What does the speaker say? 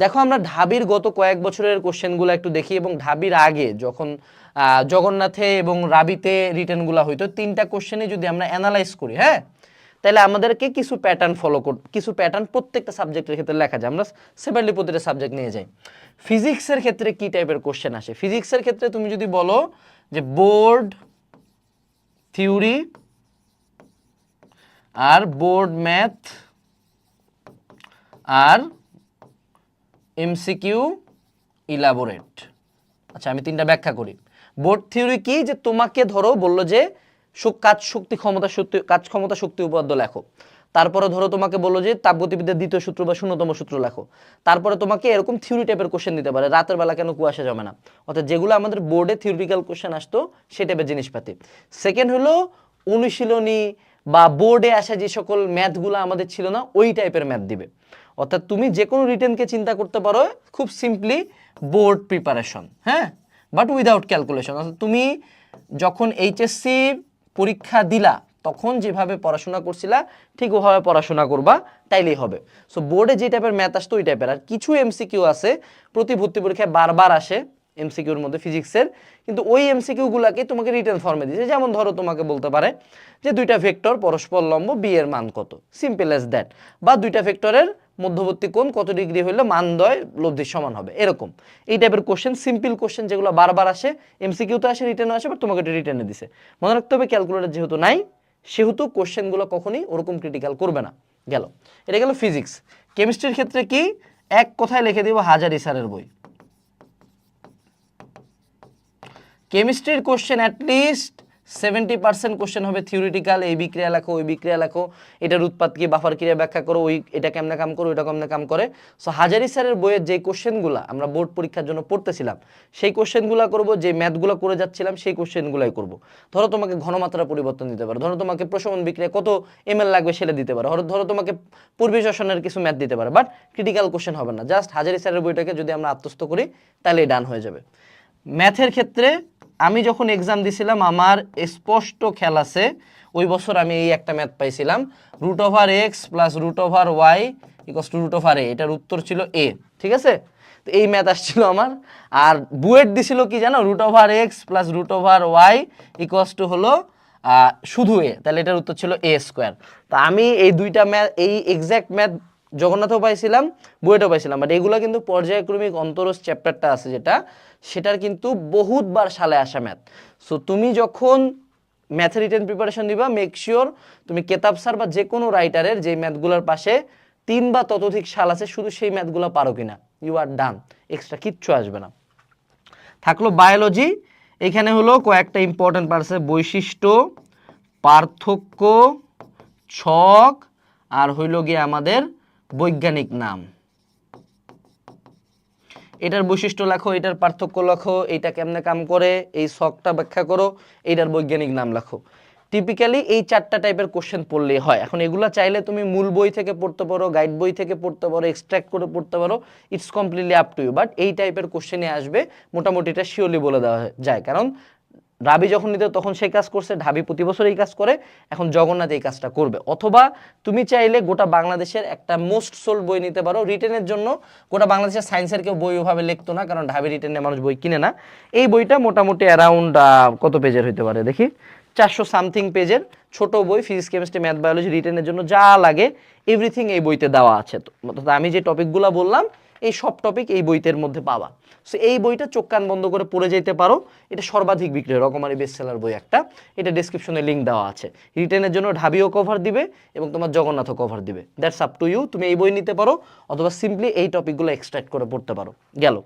দেখো, আমরা ঢাবির গত কয়েক বছরের কোশ্চেনগুলো একটু দেখি এবং ঢাবির আগে যখন জগন্নাথে এবং রাবিতে রিটার্নগুলো হইতো তিনটা কোশ্চেনে যদি আমরা অ্যানালাইজ করি হ্যাঁ? তাহলে আমাদেরকে কিছু প্যাটার্ন ফলো কর, কিছু প্যাটার্ন প্রত্যেকটা সাবজেক্টের ক্ষেত্রে লেখা যায়। আমরা সেপারেটলি প্রতিটা সাবজেক্ট নিয়ে যাই। ফিজিক্সের ক্ষেত্রে কি টাইপের কোশ্চেন আসে? ফিজিক্সের ক্ষেত্রে তুমি যদি বলো যে বোর্ড থিওরি আর বোর্ড ম্যাথ আর এমসিকিউ ইলাবোরেট। আচ্ছা আমি তিনটা ব্যাখ্যা করি। বোর্ড থিওরি কি? যে তোমাকে ধরো বলল যে কাজ শক্তি ক্ষমতা শক্তি কাজ ক্ষমতা শক্তি উপাদ্য লেখো। তারপরে ধরো তোমাকে বলল যে তাপগতিবিদ্যার দ্বিতীয় সূত্র বা শূন্যতম সূত্র লেখো। তারপরে তোমাকে এরকম থিওরি টাইপের কোশ্চেন দিতে পারে। রাতের বেলা কেন কুয়াশা জমে না? অর্থাৎ যেগুলো আমাদের বোর্ডে থিওরিটিক্যাল কোশ্চেন আসতো, সে টাইপের জিনিসপাতি। সেকেন্ড হলো অনুশীলনী বা বোর্ডে আসা যে সকল ম্যাথগুলো আমাদের ছিল না, ওই টাইপের ম্যাথ দিবে। অর্থাৎ তুমি যে কোনো রিটেনকে চিন্তা করতে পারো খুব সিম্পলি বোর্ড প্রিপারেশন হ্যাঁ? বাট উইদাউট ক্যালকুলেশন অর্থাৎ তুমি যখন এইচএসসি পরীক্ষা দিলা, তখন যেভাবে পড়াশোনা করছিলা, ঠিক ওভাবে পড়াশোনা করবা, তাইলেই হবে। সো বোর্ডে যে টাইপের ম্যাথ আসতো, ওই টাইপের আর কিছু এমসিকিউ আছে প্রতি ভর্তি পরীক্ষায় বারবার আসে এমসিকিউর মধ্যে ফিজিক্সের কিন্তু ওই এমসিকিউগুলোকে তোমাকে রিটার্ন ফর্মে দিয়েছে। যেমন ধরো তোমাকে বলতে পারে যে দুইটা ভেক্টর পরস্পর লম্ব বি এর মান কত? সিম্পল এস দ্যাট বা দুইটা ভেক্টরের মধ্যবর্তী কোণ কত ডিগ্রি হইলে মানদয় লব্ধির সমান হবে? এরকম। এই টাইপের কোশ্চেন সিম্পল কোশ্চেন যেগুলো বারবার আসে এমসিকিউতে আসে রিটার্ন আসে বাট তোমাকে এটা রিটার্নে দিছে। মনে রাখতে হবে ক্যালকুলেটর যেহেতু নাই, সেহেতু কোশ্চেনগুলো কখনই ওরকম ক্রিটিক্যাল করবে না। গেল। এটা গেল ফিজিক্স কেমিস্ট্রির ক্ষেত্রে কি? এক কথায় লিখে দিব হাজারি স্যারের বই। কেমিস্ট্রির question at least seventy percent question হবে থিওরিটিক্যাল এই বিক্রিয়া লেখো ওই বিক্রিয়া লেখো, এটার উৎপাদ কি বাফার ক্রিয়া ব্যাখ্যা করো, ওই, এটা কেমনে কাম করো, ওইটা কেমনে কাম করে। সো হাজারি স্যারের বইয়ের যে কোশ্চেনগুলো আমরা বোর্ড পরীক্ষার জন্য পড়তেছিলাম, সেই কোশ্চেনগুলো করব, যে ম্যাথগুলো করে যাচ্ছিলাম, সেই কোশ্চেনগুলোই করব। ধরো তোমাকে ঘনমাত্রা পরিবর্তন দিতে পারে, ধরো তোমাকে প্রশমন বিক্রিয়া কত এমএল লাগবে সেটা দিতে পারে, ধরো ধরো তোমাকে পূর্বী শ্বসনের কিছু ম্যাথ দিতে পারে বাট ক্রিটিক্যাল কোশ্চেন হবে না জাস্ট হাজারি স্যারের বইটাকে যদি আমরা আত্মস্থ করি, তাহলে ডান হয়ে যাবে। ম্যাথের ক্ষেত্রে আমি যখন এক্সাম দিছিলাম, আমার স্পষ্ট খেয়াল আছে, ওই বছর আমি এই একটা ম্যাথ পাইছিলাম। Root over x plus root over y equals to root over a এটার উত্তর ছিল এ ঠিক আছে? তো এই ম্যাথ আসছিল আমার। আর বুয়েট দিছিল কি জানো? Root over x plus root over y equals to হলো শুধু এ তাহলে এটার উত্তর ছিল এ স্কোয়ার তা আমি এই দুইটা ম্যাথ এই এক্স্যাক্ট ম্যাথ জগন্নাথও পাইছিলাম, বুয়েটও পাইছিলাম বাট এগুলো কিন্তু পর্যায়ক্রমিক অন্তরস চ্যাপ্টারটা আছে যেটা, সেটার কিন্তু বহুতবার সালে আসা ম্যাথ সো তুমি যখন ম্যাথে রিটেন প্রিপারেশন দিবা মেক শিওর তুমি কেতাব স্যার বা যে কোনো রাইটারের যে ম্যাথগুলোর পাশে তিন বা ততোধিক সাল আছে, শুধু সেই ম্যাথগুলো পারো কিনা। ইউ আর ডান এক্সট্রা কিচ্ছু আসবে না। থাকল বায়োলজি এখানে হলো কয়েকটা ইম্পর্টেন্ট পার্ট আছে, বৈশিষ্ট্য, পার্থক্য, ছক, আর হইল গিয়ে আমাদের বৈজ্ঞানিক নাম। এটার বৈশিষ্ট্য লেখো, এটার পার্থক্য লেখো, এইটা কেমনে কাম করে, এই শখটা ব্যাখ্যা করো, এইটার বৈজ্ঞানিক নাম লেখো। টিপিক্যালি এই চারটা টাইপের কোশ্চেন পড়লেই হয়। এখন এগুলা চাইলে তুমি মূল বই থেকে পড়তে পারো গাইড বই থেকে পড়তে পারো এক্সট্রাক্ট করে পড়তে পারো it's completely up to you but এই টাইপের কোশ্চেনে আসবে, মোটামুটি এটা শিওরলি বলে দেওয়া যায়। কারণ রাবি যখন নিতে, তখন সেই কাজ করছে, ঢাবি প্রতি বছর এই কাজ করে, এখন জগন্নাথ এই কাজটা করবে। অথবা তুমি চাইলে গোটা বাংলাদেশের একটা মোস্ট সোল বই নিতে পারো রিটেনের জন্য। গোটা বাংলাদেশের সায়েন্সের কেউ বই ওভাবে লিখতো না, কারণ ঢাবি রিটেনে মানুষ বই কিনে না। এই বইটা মোটামুটি অ্যারাউন্ড কত পেজের হইতে পারে দেখি? চারশো সামথিং পেজের ছোট বই ফিজিক্স কেমিস্ট্রি ম্যাথ বায়োলজি রিটেনের জন্য যা লাগে এভরিথিং এই বইতে দেওয়া আছে। তো আমি যে টপিকগুলো বললাম এই সব টপিক এই বইতের মধ্যে পাওয়া সো এই বইটা চোখ কান বন্ধ করে পড়ে যেতে পারো। এটা সর্বাধিক বিক্রি রকমারি বেস্ট সেলার বই একটা। এটা ডিসক্রিপশনে লিঙ্ক দেওয়া আছে। রিটেনের জন্য ঢাবিও কভার দিবে এবং তোমার জগন্নাথও কভার দিবে। দ্যাটস আপ টু ইউ তুমি এই বই নিতে পারো অথবা সিম্পলি এই টপিকগুলো এক্সট্রাক্ট করে পড়তে পারো। গেল।